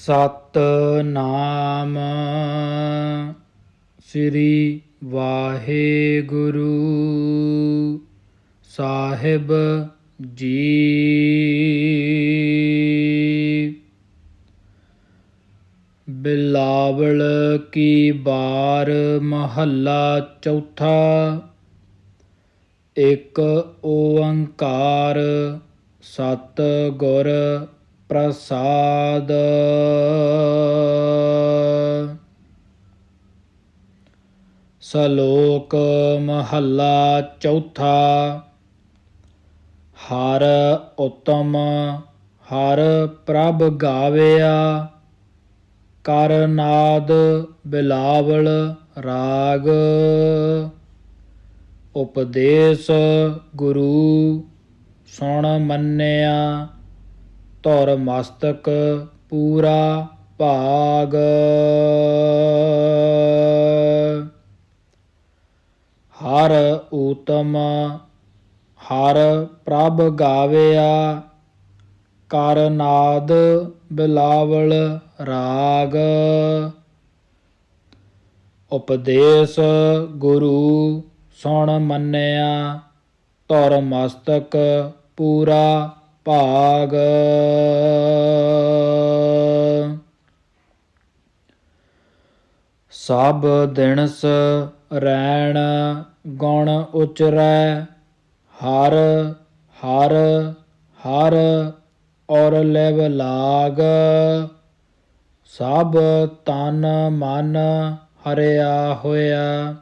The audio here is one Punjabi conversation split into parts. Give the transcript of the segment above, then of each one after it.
ਸਤਨਾਮ ਸ੍ਰੀ ਵਾਹਿਗੁਰੂ ਸਾਹਿਬ ਜੀ। ਬਿਲਾਵਲ ਕੀ ਬਾਰ ਮਹੱਲਾ ਚੌਥਾ ਇੱਕ ਓੰਕਾਰ ਸਤ ਗੁਰ ਪ੍ਰਸਾਦ। ਸ਼ਲੋਕ ਮਹੱਲਾ ਚੌਥਾ। ਹਰ ਉਤਮ, ਹਰ ਪ੍ਰਭ ਗਾਵਿਆ। ਕਰਨਾਦ ਬਿਲਾਵਲ ਰਾਗ। ਉਪਦੇਸ਼ ਗੁਰੂ ਸੁਣ ਮੰਨਿਆ। ਧੁਰ ਮਸਤਕ ਪੂਰਾ ਭਾਗ। ਹਰ ਊਤਮ, ਹਰ ਪ੍ਰਭ ਗਾਵਿਆ ਕਰਨਾਦ ਬਿਲਾਵਲ ਰਾਗ। ਉਪਦੇਸ਼ ਗੁਰੂ ਸੁਣ ਮੰਨਿਆ, ਧੁਰ ਮਸਤਕ ਪੂਰਾ ਭਾਗ। ਸਭ ਦਿਨਸ ਰੈਣ ਗੁਣ ਉਚਰੈ, ਹਰ ਹਰ ਹਰ ਔਰ ਲੈਵ ਲਾਗ। ਸਭ ਤਨ ਮਨ ਹਰਿਆ ਹੋਇਆ,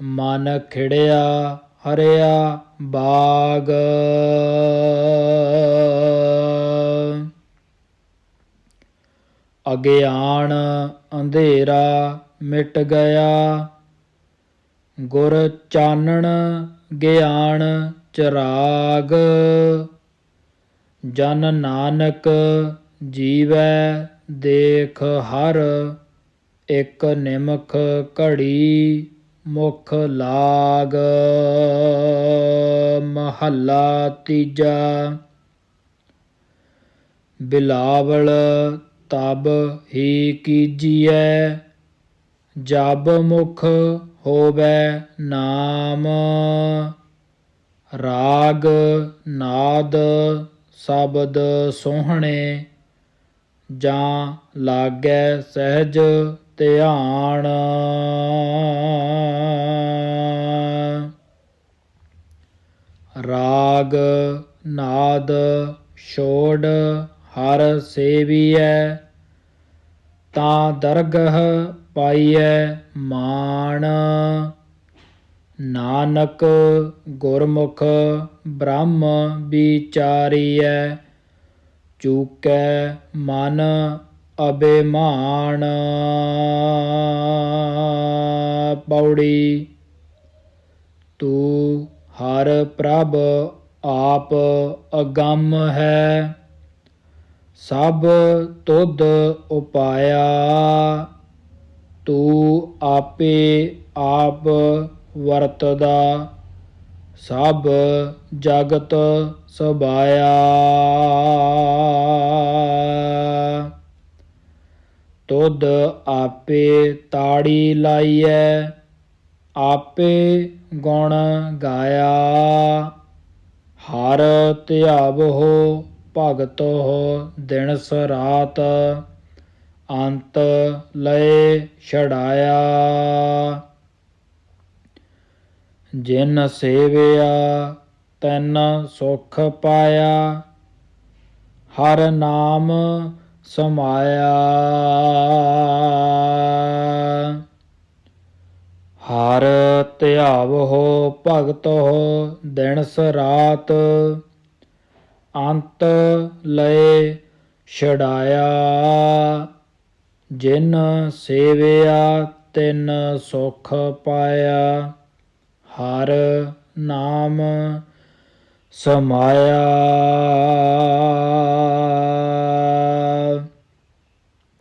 ਮਨ ਖਿੜਿਆ ਹਰਿਆ ਬਾਗ। ਅਗਿਆਨ ਅੰਧੇਰਾ ਮਿਟ ਗਿਆ। ਗੁਰ ਚਾਨਣ ਗਿਆਨ ਚਰਾਗ। ਜਨ ਨਾਨਕ ਜੀਵੈ ਦੇਖ ਹਰ, ਇੱਕ ਨਿਮਖ ਘੜੀ। ਮੁਖ ਲਾਗ ਮਹੱਲਾ ਤੀਜਾ। ਬਿਲਾਵਲ ਤਬ ਹੀ ਕੀਜੀਐ, ਜਬ ਮੁਖ ਹੋਵੇ ਨਾਮ। ਰਾਗ ਨਾਦ ਸ਼ਬਦ ਸੋਹਣੇ, ਜਾਂ ਲਾਗੈ ਸਹਿਜ ਧਿਆਨ। ਰਾਗ, ਨਾਦ, ਛੋੜ, ਹਰ ਸੇਵੀਐ, ਤਾਂ ਦਰਗਹ ਪਾਈਐ ਮਾਣ। ਨਾਨਕ ਗੁਰਮੁਖ ਬ੍ਰਹਮ ਵਿਚਾਰੀਐ, ਚੂਕੈ ਮਨ ਅਬੇਮਾਨ ਪੌੜੀ, ਤੂੰ ਹਰ ਪ੍ਰਭ ਆਪ ਅਗੰਮ ਹੈ। ਸਭ ਤੁਧ ਉਪਾਇਆ। ਤੂੰ ਆਪੇ ਆਪ ਵਰਤਦਾ। ਸਭ ਜਗਤ ਸਬਾਇਆ। ਤੁਧ ਆਪੇ ਤਾੜੀ ਲਾਈਐ, ਆਪੇ ਗੁਣ ਗਾਇਆ। ਹਰ ਧਿਆਵੋ ਭਗਤੋ ਹੋ ਦਿਨਸ ਰਾਤ, ਅੰਤ ਲਏ ਛੜਾਇਆ ਜਿਨ ਸੇਵਿਆ, ਤੈਨ ਸੁਖ ਪਾਇਆ। ਹਰ ਨਾਮ ਸਮਾਇਆ। ਹਰ ਧਿਆਵ ਹੋ ਭਗਤ ਹੋ, ਦਿਨਸ ਰਾਤ ਅੰਤ ਲਏ ਛਡਾਇਆ। ਜਿਨ ਸੇਵਿਆ, ਤਿਨ ਸੁਖ ਪਾਇਆ। ਹਰ ਨਾਮ ਸਮਾਇਆ।